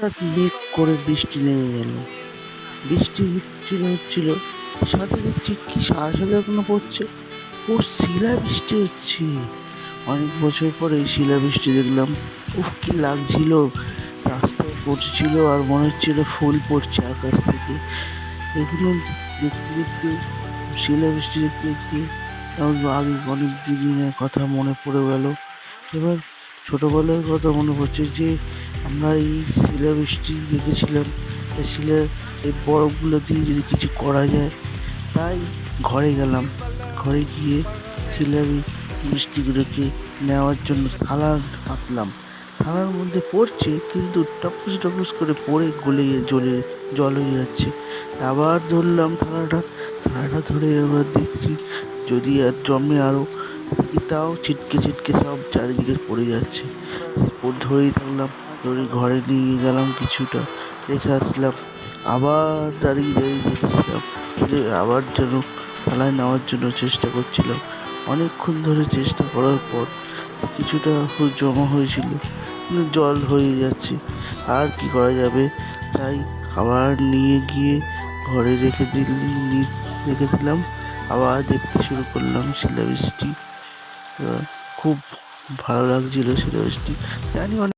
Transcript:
হঠাৎ মেঘ করে বৃষ্টি নেমে গেল বৃষ্টি হচ্ছিল হচ্ছিল। সাথে দেখছি কি সাদা সাদা এখনও পড়ছে। ও শিলা বৃষ্টি হচ্ছে। অনেক বছর পরে শিলা বৃষ্টি দেখলাম। উফ, কি লাগছিল। রাস্তায় পড়ছিল আর মনে হচ্ছিল ফুল পড়ছে আকাশ থেকে। এগুলো দেখতে দেখতে শিলা বৃষ্টি দেখতে দেখতে আমার আগে অনেক দিনের কথা মনে পড়ে গেল। এবার ছোটোবেলার কথা মনে পড়ছে যে আমরা এই শিলাবৃষ্টি দেখেছিলাম তাই শিলা এই বরফগুলো দিয়ে যদি কিছু করা যায়, তাই ঘরে গেলাম। ঘরে গিয়ে শিলা বৃষ্টিগুলোকে নেওয়ার জন্য থালা পাতলাম থালার মধ্যে পড়ছে, কিন্তু টপস টপস করে পড়ে গলে জলে জল হয়ে যাচ্ছে। আবার ধরলাম থালাটা থালাটা ধরে আবার দেখছি যদি আর জমে আরও তাও ছিটকে ছিটকে সব চারিদিকে পড়ে যাচ্ছে। ধরেই থাকলাম ধরে ঘরে নিয়ে গেলাম কিছুটা, রেখে আসলাম। আবার দাঁড়িয়ে দাঁড়িয়ে দেখছিলাম যে আবার যেন থালায় নেওয়ার জন্য চেষ্টা করছিলাম। অনেকক্ষণ ধরে চেষ্টা করার পর কিছুটা জমা হয়েছিল জল হয়ে যাচ্ছে। আর কি করা যাবে? তাই আবার নিয়ে গিয়ে ঘরে রেখে দিল রেখে দিলাম। আবার দেখতে শুরু করলাম এবার খুব ভালো লাগছিল শিলাবৃষ্টি জানি অনেক